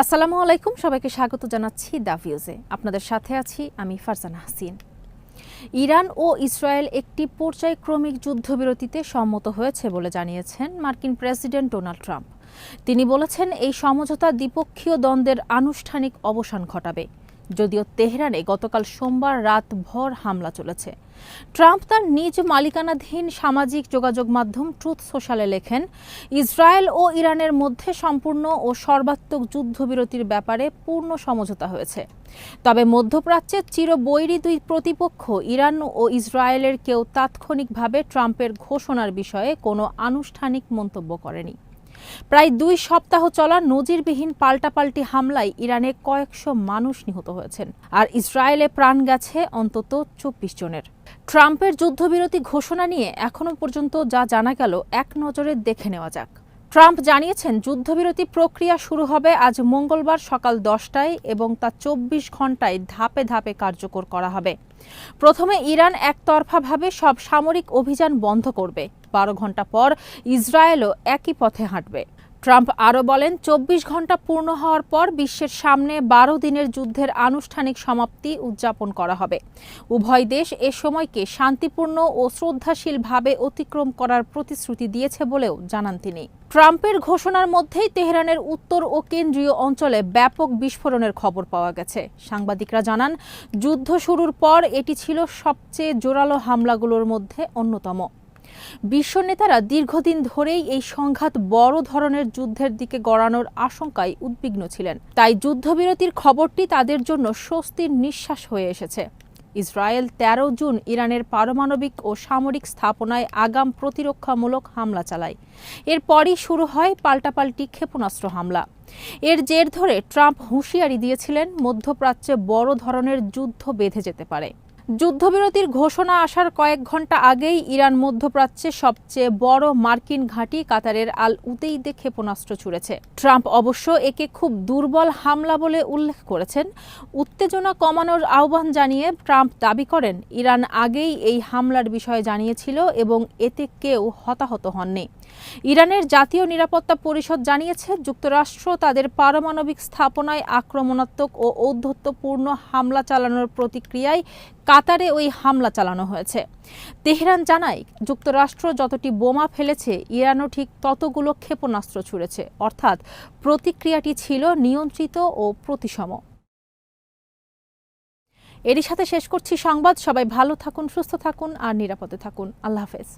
আসসালামু আলাইকুম, সবাইকে স্বাগত জানাচ্ছি দা ভিউজে। আপনাদের সাথে আছি আমি ফারজানা হাসিন। ইরান ও ইসরায়েল একটি পর্যায়ক্রমিক যুদ্ধবিরতিতে সম্মত হয়েছে বলে জানিয়েছেন মার্কিন প্রেসিডেন্ট ডোনাল্ড ট্রাম্প। তিনি বলেছেন, এই সমঝোতা দ্বিপক্ষীয় দ্বন্দ্বের আনুষ্ঠানিক অবসান ঘটাবে। যদিও তেহরানে গতকাল সোমবার রাত ভর হামলা চলেছে। ট্রাম্প তার নিজ মালিকানাধীন সামাজিক যোগাযোগ মাধ্যম ট্রুথ সোশ্যালে লেখেন, ইসরায়েল ও ইরানের মধ্যে সম্পূর্ণ ও সর্বাত্মক যুদ্ধবিরতির ব্যাপারে পূর্ণ সমঝোতা হয়েছে। তবে মধ্যপ্রাচ্যের চিরবৈরী দুই প্রতিপক্ষ, ইরান ও ইসরায়েলের কেউ তাৎক্ষণিকভাবে ট্রাম্পের ঘোষণার বিষয়ে কোনো আনুষ্ঠানিক মন্তব্য করেনি। প্রায় দুই সপ্তাহ চলা নজিরবিহীন পাল্টাপাল্টি হামলায় ইরানে কয়েকশো মানুষ নিহত হয়েছেন। আর ইসরায়েলে প্রাণ গেছে অন্তত চব্বিশ জনের। ট্রাম্পের যুদ্ধবিরতি ঘোষণা নিয়ে এখনও পর্যন্ত যা জানা গেল, এক নজরে দেখে নেওয়া যাক। ট্রাম্প জানিয়েছেন যুদ্ধবিরতি প্রক্রিয়া শুরু হবে আজ মঙ্গলবার সকাল দশটায় এবং তা চব্বিশ ঘন্টায় ধাপে ধাপে কার্যকর করা হবে। প্রথমে ইরান একতরফাভাবে সব সামরিক অভিযান বন্ধ করবে। বারো ঘণ্টা পর ইসরায়েলও একই পথে হাঁটবে। ট্রাম্প আরও বলেন, চব্বিশ ঘণ্টা পূর্ণ হওয়ার পর বিশ্বের সামনে বারো দিনের যুদ্ধের আনুষ্ঠানিক সমাপ্তি উদযাপন করা হবে। উভয় দেশ এ সময়কে শান্তিপূর্ণ ও শ্রদ্ধাশীলভাবে অতিক্রম করার প্রতিশ্রুতি দিয়েছে বলেও জানান তিনি। ট্রাম্পের ঘোষণার মধ্যেই তেহরানের উত্তর ও কেন্দ্রীয় অঞ্চলে ব্যাপক বিস্ফোরণের খবর পাওয়া গেছে। সাংবাদিকরা জানান, যুদ্ধ শুরুর পর এটি ছিল সবচেয়ে জোরালো হামলাগুলোর মধ্যে অন্যতম। বিশ্ব নেতারা দীর্ঘদিন ধরেই এই সংঘাত বড় ধরনের যুদ্ধের দিকে গড়ানোর আশঙ্কায় উদ্বিগ্ন ছিলেন। তাই যুদ্ধবিরতির খবরটি তাদের জন্য স্বস্তির নিঃশ্বাস হয়ে এসেছে। ইসরায়েল ১৩ জুন ইরানের পারমাণবিক ও সামরিক স্থাপনায় আগাম প্রতিরক্ষামূলক হামলা চালায়। এরপরই শুরু হয় পাল্টাপাল্টি ক্ষেপণাস্ত্র হামলা। এর জের ধরে ট্রাম্প হুঁশিয়ারি দিয়েছিলেন, মধ্যপ্রাচ্যে বড় ধরনের যুদ্ধ বেঁধে যেতে পারে। যুদ্ধবিরতির ঘোষণা আসার কয়েক ঘণ্টা আগেই ইরান মধ্যপ্রাচ্যে সবচেয়ে বড় মার্কিন ঘাঁটি কাতারের আল উতেইদে ক্ষেপণাস্ত্র ছুড়েছে। ট্রাম্প অবশ্য একে খুব দুর্বল হামলা বলে উল্লেখ করেছেন। উত্তেজনা কমানোর আহ্বান জানিয়ে ট্রাম্প দাবি করেন, ইরান আগেই এই হামলার বিষয়ে জানিয়েছিল এবং এতে কেউ হতাহত হননি। ইরানের জাতীয় নিরাপত্তা পরিষদ জানিয়েছে, যুক্তরাষ্ট্র তাদের পারমাণবিক স্থাপনায় আক্রমণাত্মক ও ঔদ্ধত্যপূর্ণ হামলা চালানোর প্রতিক্রিয়ায় কাতারে ওই হামলা চালানো হয়েছে। তেহরান জানায়, যুক্তরাষ্ট্র যতটি বোমা ফেলেছে, ইরানও ঠিক ততগুলো ক্ষেপণাস্ত্র ছুড়েছে। অর্থাৎ, প্রতিক্রিয়াটি ছিল নিয়ন্ত্রিত ও প্রতিসম। এরই সাথে শেষ করছি সংবাদ। সবাই ভালো থাকুন, সুস্থ থাকুন আর নিরাপদে থাকুন। আল্লাহ হাফেজ।